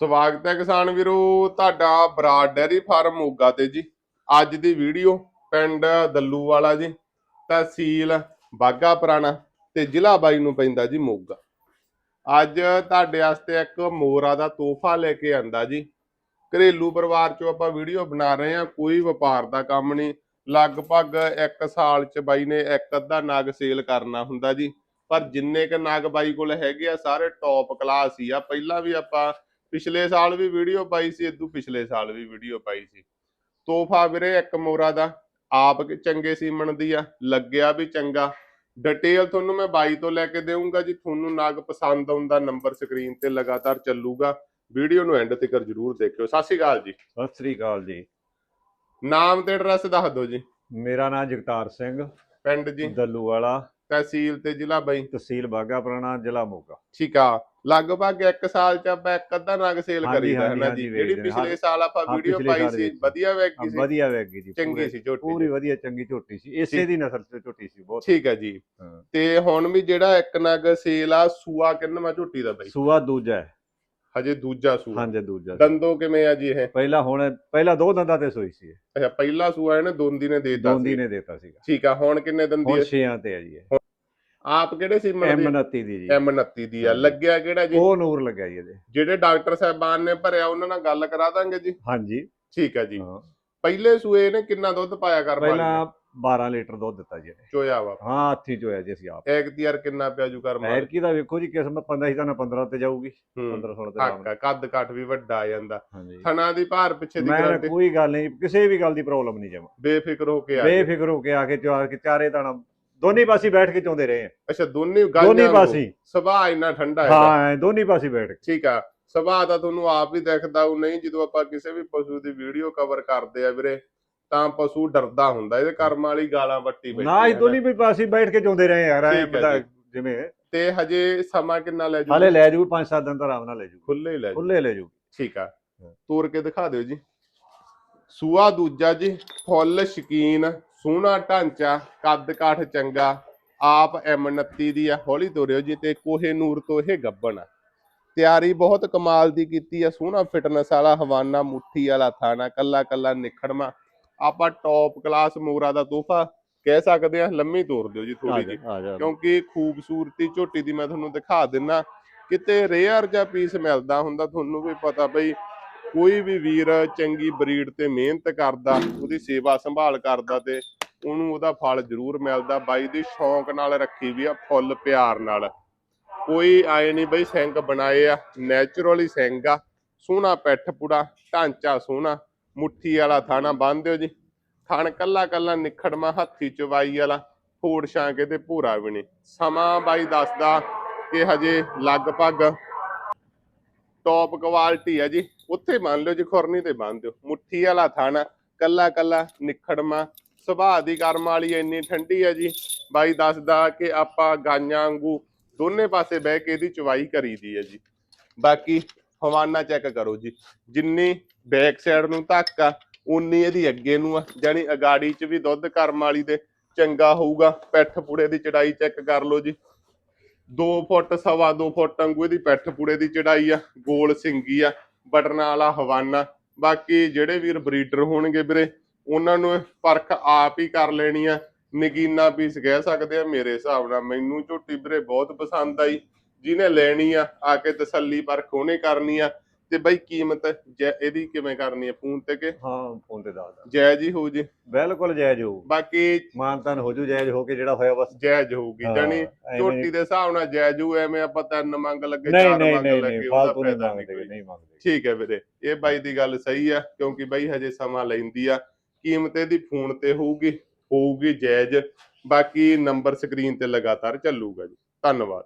ਸਵਾਗਤ ਹੈ ਕਿਸਾਨ ਵੀਰੋ, ਤੁਹਾਡਾ ਬਰਾਡ ਡੈਰੀ ਫਾਰਮ ਮੋਗਾ ਤੇ ਜੀ। ਅੱਜ ਦੀ ਵੀਡੀਓ ਪਿੰਡ ਦੱਲੂਵਾਲਾ ਜੀ, ਤਹਿਸੀਲ ਬਾਗਾ ਪੁਰਾਣਾ ਤੇ ਜ਼ਿਲ੍ਹਾ ਬਾਈ ਨੂੰ ਪੈਂਦਾ ਜੀ ਮੋਗਾ। ਅੱਜ ਤੁਹਾਡੇ ਵਾਸਤੇ ਇੱਕ ਮੋਰਾ ਦਾ ਤੋਹਫਾ ਲੈ ਕੇ ਆਂਦਾ ਜੀ। ਘਰੇਲੂ ਪਰਿਵਾਰ ਚੋਂ ਆਪਾਂ ਵੀਡੀਓ ਬਣਾ ਰਹੇ ਹਾਂ, ਕੋਈ ਵਪਾਰ ਦਾ ਕੰਮ ਨਹੀਂ। ਲਗਭਗ 1 ਸਾਲ ਚ ਬਾਈ ਨੇ ਇੱਕ ਅੱਧਾ ਨਗ ਸੇਲ ਕਰਨਾ ਹੁੰਦਾ ਜੀ। ਪਰ ਜਿੰਨੇ ਕ ਨਾਗ ਬਾਈ ਕੋਲ ਹੈਗੇ ਆ, ਸਾਰੇ ਟੌਪ ਕਲਾਸ ਹੀ ਆ। ਪਹਿਲਾਂ ਵੀ ਆਪਾਂ ਪਿਛਲੇ ਸਾਲ ਵੀ ਵੀਡੀਓ ਪਾਈ ਸੀ ਇਦੋਂ ਪਿਛਲੇ ਸਾਲ ਵੀ ਵੀਡੀਓ ਪਾਈ ਸੀ। ਤੋਹਫਾ ਵੀਰੇ ਇੱਕ ਮੋਰਾ ਦਾ ਆਪ ਕਿ ਚੰਗੇ ਸੀਮਣ ਦੀ ਆ ਲੱਗਿਆ ਵੀ ਚੰਗਾ। ਡਿਟੇਲ ਤੁਹਾਨੂੰ ਮੈਂ ਬਾਈ ਤੋਂ ਲੈ ਕੇ ਦੇਵਾਂਗਾ ਜੀ ਤੁਹਾਨੂੰ ਨਗ ਪਸੰਦ ਆਉਂਦਾ ਨੰਬਰ ਸਕਰੀਨ ਤੇ ਲਗਾਤਾਰ ਚੱਲੂਗਾ। ਵੀਡੀਓ ਨੂੰ ਐਂਡ ਤੱਕ ਜਰੂਰ ਦੇਖਿਓ। ਸਤਿ ਸ਼੍ਰੀ ਅਕਾਲ ਜੀ। ਸਤਿ ਸ੍ਰੀ ਅਕਾਲ ਜੀ। ਨਾਮ ਤੇ ਐਡਰੈਸ ਦੱਸ ਦਿਓ ਜੀ। ਮੇਰਾ ਨਾਮ ਜਗਤਾਰ ਸਿੰਘ ਪਿੰਡ ਜੀ। ਦੱਲੂ ਵਾਲਾ ਤਹਿਸੀਲ ਤੇ ਜ਼ਿਲ੍ਹਾ ਬਾਈ। ਤਹਿਸੀਲ ਬਾਗਾ ਪੁਰਾਣਾ ਜ਼ਿਲ੍ਹਾ ਮੋਗਾ। ਠੀਕ ਆ। ਲਗਭਗ 1 ਸਾਲ ਚ ਆਪਾਂ ਇੱਕ ਅੱਧਾ ਨਗ ਸੇਲ ਕਰੀਦਾ ਹੈ ਨਾ ਜੀ ਜਿਹੜੀ। ਪਿਛਲੇ ਸਾਲ ਆਪਾਂ ਹਾਂ, ਵੀਡੀਓ ਪਾਈ ਸੀ। ਵਧੀਆ ਵੈਗੀ ਸੀ ਵਧੀਆ ਵੈਗੀ ਜੀ ਚੰਗੀ ਸੀ ਝੋਟੀ ਪੂਰੀ। ਵਧੀਆ ਚੰਗੀ ਝੋਟੀ ਸੀ ਇਸੇ। ਦੀ ਨਸਲ ਤੇ ਝੋਟੀ ਸੀ ਬਹੁਤ ਠੀਕ ਹੈ ਜੀ ਹਾਂ। ਤੇ ਹੁਣ ਵੀ ਜਿਹੜਾ ਇੱਕ ਨਗ ਸੇਲ ਆ ਸੂਆ ਕਿੰਨਵਾਂ ਝੋਟੀ ਦਾ ਬਈ ਸੂਆ ਦੂਜਾ ਹੈ ਹਜੇ ਦੂਜਾ ਸੂਆ ਹਾਂਜੀ ਦੂਜਾ ਦੰਦੋ ਕਿਵੇਂ ਆ ਜੀ ਇਹ ਪਹਿਲਾ ਹੁਣ ਪਹਿਲਾ ਦੋ ਦੰਦਾਂ ਤੇ ਸੋਈ ਸੀ। ਅੱਛਾ ਪਹਿਲਾ ਸੂਆ ਇਹਨੇ ਦੋਂਦੀ ਨੇ ਦੇਤਾ ਦੋਂਦੀ ਸੀ ਨੇ ਦਿੱਤਾ ਸੀਗਾ ਠੀਕ ਆ ਹੁਣ ਕਿੰਨੇ ਦੰਦੀ ਹੁਣ ਆ? ਛੇਆਂ ਤੇ ਹੈ ਜੀ ਇਹ ਆਪ ਕਿਹੜੇ ਸੀ ਐਮ 29 ਦੀ ਜੀ। M29 ਦੀ ਆ। ਲੱਗਿਆ ਕਿਹੜਾ ਜੀ? ਉਹ ਨੂਰ ਲੱਗਿਆ ਜੀ ਇਹਦੇ ਜਿਹੜੇ ਡਾਕਟਰ ਸਾਹਿਬਾਨ ਨੇ ਭਰਿਆ ਉਹਨਾਂ ਨਾਲ ਗੱਲ ਕਰਾ ਦਾਂਗੇ ਜੀ। ਹਾਂਜੀ। ਠੀਕ ਆ ਜੀ। ਹਾਂ। ਪਹਿਲੇ ਸੂਏ ਨੇ ਕਿੰਨਾ ਦੁੱਧ ਪਾਇਆ ਕਰ ਪਹਿਲਾਂ 12 ਲੀਟਰ ਦੁੱਧ ਦਿੱਤਾ ਜੀ ਇਹਨੇ। ਚੋਇਆ ਵਾ। ਹਾਂ ਹੱਥੀ ਚੋਇਆ ਜੀ ਅਸੀਂ ਆਪ। ਐਕਤੀਆਰ ਕਿੰਨਾ ਪਿਆ ਜੂ ਕਰ ਮਾਰ ਐਰਕੀ ਦਾ ਵੇਖੋ ਜੀ ਕਿਸਮਤ 15 ਸੀ ਤਾਂ ਨਾ 15 ਤੇ ਜਾਊਗੀ। 15 16 ਤੇ ਆ, ਕੱਦ ਕੱਟ ਵੀ ਵੱਡਾ ਆ ਜਾਂਦਾ। ਥਣਾ ਦੀ ਭਾਰ ਪਿੱਛੇ ਦੀ ਮੈਂ ਗਰੰਟੀ। ਕੋਈ ਗੱਲ ਨਹੀਂ ਕਿਸੇ ਵੀ ਗੱਲ ਦੀ ਪ੍ਰੋਬਲਮ ਨਹੀਂ ਜਮਾ। ਬੇਫਿਕਰ ਹੋ ਕੇ ਆ। ਬੇਫਿਕਰ ਹੋ ਕੇ ਆ ਕੇ ਚਾਰ ਕੇ ਚਾਰੇ ਦਾਣਾ ਦੋਨੀ ਪਾਸੇ ਬੈਠ ਕੇ ਚਾਉਂਦੇ ਰਹੇ ਆ। ਅੱਛਾ ਦੋਨੇ ਦੋਨੀ ਗਾਈਆਂ ਪਾਸੇ। ਸੁਭਾਅ ਇੰਨਾ ਠੰਡਾ ਹੈ ਹਾਂ ਦੋਨੀ ਪਾਸੇ ਬੈਠ ਕੇ। ਠੀਕ ਆ। ਸੁਭਾਅ ਤਾਂ ਤੁਹਾਨੂੰ ਆਪ ਹੀ ਦਿਖਦਾ ਉਹ ਨਹੀਂ ਜਦੋਂ ਆਪਾਂ ਕਿਸੇ ਵੀ ਪਸ਼ੂ ਦੀ ਵੀਡੀਓ ਕਵਰ ਕਰਦੇ ਆ ਵੀਰੇ ਤਾਂ ਪਸ਼ੂ ਡਰਦਾ ਹੁੰਦਾ ਇਹਦੇ ਕਰਮ ਵਾਲੀ ਗਾਲਾਂ ਵੱਟੀ ਬੈਠੀ ਨਾ ਹੀ ਹੈ ਦੋਨੀ ਵੀ ਪਾਸੇ ਬੈਠ ਕੇ ਚਾਉਂਦੇ ਰਹੇ ਯਾਰ ਐਂ ਪਤਾ। ਜਿਵੇਂ। ਤੇ ਹਜੇ ਸਮਾਂ ਕਿੰਨਾ ਲੈ ਜੂ ਹਾਲੇ ਲੈ ਜੂ ਪੰਜ ਸੱਤ ਦਿਨ ਤਾਂ ਆਰਾਮ ਨਾਲ ਲੈ ਜੂ। ਖੁੱਲੇ ਲੈ ਜੂ। ਖੁੱਲੇ ਲੈ ਜੂ। ਠੀਕ ਆ। ਤੋੜ ਕੇ ਦਿਖਾ ਦਿਓ ਜੀ। ਸੂਆ ਦੂਜਾ ਜੀ ਫੁੱਲ ਸ਼ਕੀਨ। ਸੋਹਣਾ ਢਾਂਚਾ ਕੱਦ ਕਾਠ ਚੰਗਾ ਆਪ M29 ਦੀ ਆ ਹੌਲੀ ਤੋਰਿਓ ਜੀ ਤੇ ਕੋਹੇ ਨੂਰ ਤੋਂ ਇਹ ਗੱਬਣ ਆ। ਤਿਆਰੀ ਬਹੁਤ ਕਮਾਲ ਦੀ ਕੀਤੀ ਆ ਸੋਹਣਾ ਫਿਟਨੈਸ ਵਾਲਾ ਹਵਾਨਾ ਮੁੱਠੀ ਵਾਲਾ ਥਾਣਾ ਕੱਲਾ ਕੱਲਾ ਨਿਖੜਮਾ। ਆਪਾਂ ਟੌਪ ਕਲਾਸ ਮੋਰਾ ਦਾ ਤੋਹਫਾ ਕਹਿ ਸਕਦੇ ਆ ਲੰਮੀ ਤੋਰ ਦਿਓ ਜੀ ਥੋੜੀ ਜਾ ਜੀ ਜਾ। ਕਿਉਂਕਿ ਖੂਬਸੂਰਤੀ ਝੋਟੀ ਦੀ ਮੈਂ ਤੁਹਾਨੂੰ ਦਿਖਾ ਦਿੰਨਾ ਕਿਤੇ ਰੇਅਰ ਜਿਹਾ ਪੀਸ ਮਿਲਦਾ ਹੁੰਦਾ ਤੁਹਾਨੂੰ ਵੀ ਪਤਾ ਬਈ ਕੋਈ ਵੀ ਵੀਰ ਚੰਗੀ ਬਰੀਡ ਤੇ ਮਿਹਨਤ ਕਰਦਾ, ਉਹਦੀ ਸੇਵਾ ਸੰਭਾਲ ਕਰਦਾ ਤੇ ਉਹਨੂੰ ਉਹਦਾ ਫਲ ਜ਼ਰੂਰ ਮਿਲਦਾ। ਬਾਈ ਦੀ ਸ਼ੌਂਕ ਨਾਲ ਰੱਖੀ ਵੀ ਆ ਫੁੱਲ ਪਿਆਰ ਨਾਲ। ਕੋਈ ਆਏ ਨਹੀਂ ਬਈ ਸਿੰਘ ਬਣਾਏ ਆ ਨੈਚੁਰਲੀ ਸਿੰਘ ਆ। ਸੋਹਣਾ ਪੈਠ ਪੁੜਾ, ਢਾਂਚਾ ਸੋਹਣਾ, ਮੁੱਠੀ ਵਾਲਾ ਥਾਣਾ ਬੰਨ ਦਿਓ ਜੀ। ਥਣ ਕੱਲਾ ਕੱਲਾ ਨਿਖੜਮਾ ਹੱਥੀ ਚਵਾਈ ਵਾਲਾ, ਫੋੜ ਛਾਂਕੇ ਤੇ ਭੂਰਾ ਵੀ ਨਹੀਂ ਸਮਾਂ ਬਾਈ ਦੱਸਦਾ ਕਿ ਹਜੇ ਲਗਭਗ ਟੌਪ ਕੁਆਲਿਟੀ ਆ ਜੀ। ਉੱਥੇ ਮੰਨ ਲਿਓ ਜੀ ਖੁਰਨੀ ਤੇ ਬੰਨ ਦਿਓ। ਮੁੱਠੀ ਵਾਲਾ ਥਾਣਾ, ਕੱਲਾ ਕੱਲਾ ਨਿਖੜਮਾ, ਸੁਭਾਅ ਦੀ ਕਰਮ ਵਾਲੀ ਇੰਨੀ ਠੰਡੀ ਆ ਜੀ। ਬਾਈ ਦੱਸਦਾ ਕਿ ਆਪਾਂ ਗਾਈਆਂ ਵਾਂਗੂ ਦੋਨੇ ਪਾਸੇ ਬਹਿ ਕੇ ਇਹਦੀ ਚਵਾਈ ਕਰੀਦੀ ਹੈ ਜੀ। ਬਾਕੀ ਹਵਾਨਾ ਚੈੱਕ ਕਰੋ ਜੀ। ਜਿੰਨੀ ਬੈਕ ਸਾਈਡ ਨੂੰ ਧੱਕ ਆ ਉਨੀ ਇਹਦੀ ਅੱਗੇ ਨੂੰ ਆ। ਜਾਨੀ ਅਗਾੜੀ 'ਚ ਵੀ ਦੁੱਧ ਕਰਮ ਵਾਲੀ ਦੇ ਚੰਗਾ ਹੋਊਗਾ। ਪਿੱਠ ਪੂੜੇ ਦੀ ਚੜਾਈ ਚੈੱਕ ਕਰ ਲਓ ਜੀ। 2 ਫੁੱਟ, ਸਵਾ 2 ਫੁੱਟ ਵਾਂਗੂ ਇਹਦੀ ਪਿੱਠ ਪੂੜੇ ਦੀ ਚੜਾਈ ਆ, ਗੋਲ ਸਿੰਗੀ ਆ, ਬਟਨਾਂ ਵਾਲਾ ਹਵਾਨਾ। ਬਾਕੀ ਜਿਹੜੇ ਵੀਰ ਬਰੀਡਰ ਹੋਣਗੇ ਵੀਰੇ, ਉਹਨਾਂ ਨੂੰ ਪਰਖ ਆਪ ਹੀ ਕਰ ਲੈਣੀ ਆ। ਨਗੀਨਾ ਪੀਸ ਕਹਿ ਸਕਦੇ ਆ ਮੇਰੇ ਹਿਸਾਬ ਨਾਲ। ਮੈਨੂੰ ਝੋਟੀ ਵੀਰੇ ਬਹੁਤ ਪਸੰਦ ਆਈ। ਜਿਹਨੇ ਲੈਣੀ ਆ ਆ ਕੇ ਤਸੱਲੀ ਪਰਖ ਉਹਨੇ ਕਰਨੀ ਆ। ਤੇ ਬਈ ਕੀਮਤ ਜੈ- ਇਹਦੀ ਕਿਵੇਂ ਕਰਨੀ ਆ? ਫੋਨ ਤੇ ਕਿ? ਹਾਂ ਫੋਨ ਤੇ ਦੱਸਦਾ ਜਾਇਜ਼ ਹੀ ਜੀ। ਬਿਲਕੁਲ ਜਾਇਜ਼ ਹੋਊ। ਬਾਕੀ ਮਾਨਤਾਨ ਹੋ ਜੂ ਜਾਇਜ਼ ਹੋ ਕੇ ਜਿਹੜਾ ਹੋਇਆ ਬਸ। ਜਾਇਜ਼ ਹੋਊਗੀ ਹਾਂ, ਜਾਨੀ ਐਵੇਂ ਝੋਟੀ ਦੇ ਹਿਸਾਬ ਨਾਲ ਜਾਇਜ਼ ਹੋਊ ਐਵੇਂ ਆਪਾਂ ਤਿੰਨ ਮੰਗ ਲੱਗੇ ਨਹੀਂ ਚਾਰ ਨਹੀਂ ਮੰਗ ਨਹੀਂ ਲੱਗੇ ਨਹੀਂ ਉਹਦਾ ਫਾਲਤੂ ਨਹੀਂ ਫਾਇਦਾ ਨਹੀਂ ਮੰਗਦੇ ਕੋਈ ਨਹੀਂ ਮੰਗਦੇ। ਠੀਕ ਹੈ ਵੀਰੇ ਇਹ ਬਾਈ ਦੀ ਗੱਲ ਸਹੀ ਆ ਕਿਉਂਕਿ ਬਾਈ ਹਜੇ ਸਮਾਂ ਲੈਂਦੀ ਆ। ਕੀਮਤ ਇਹਦੀ ਫੋਨ ਤੇ ਹੋਊਗੀ ਹੋਊਗੀ ਜਾਇਜ਼। ਬਾਕੀ ਨੰਬਰ ਸਕਰੀਨ ਤੇ ਲਗਾਤਾਰ ਚੱਲੂਗਾ ਜੀ। ਧੰਨਵਾਦ।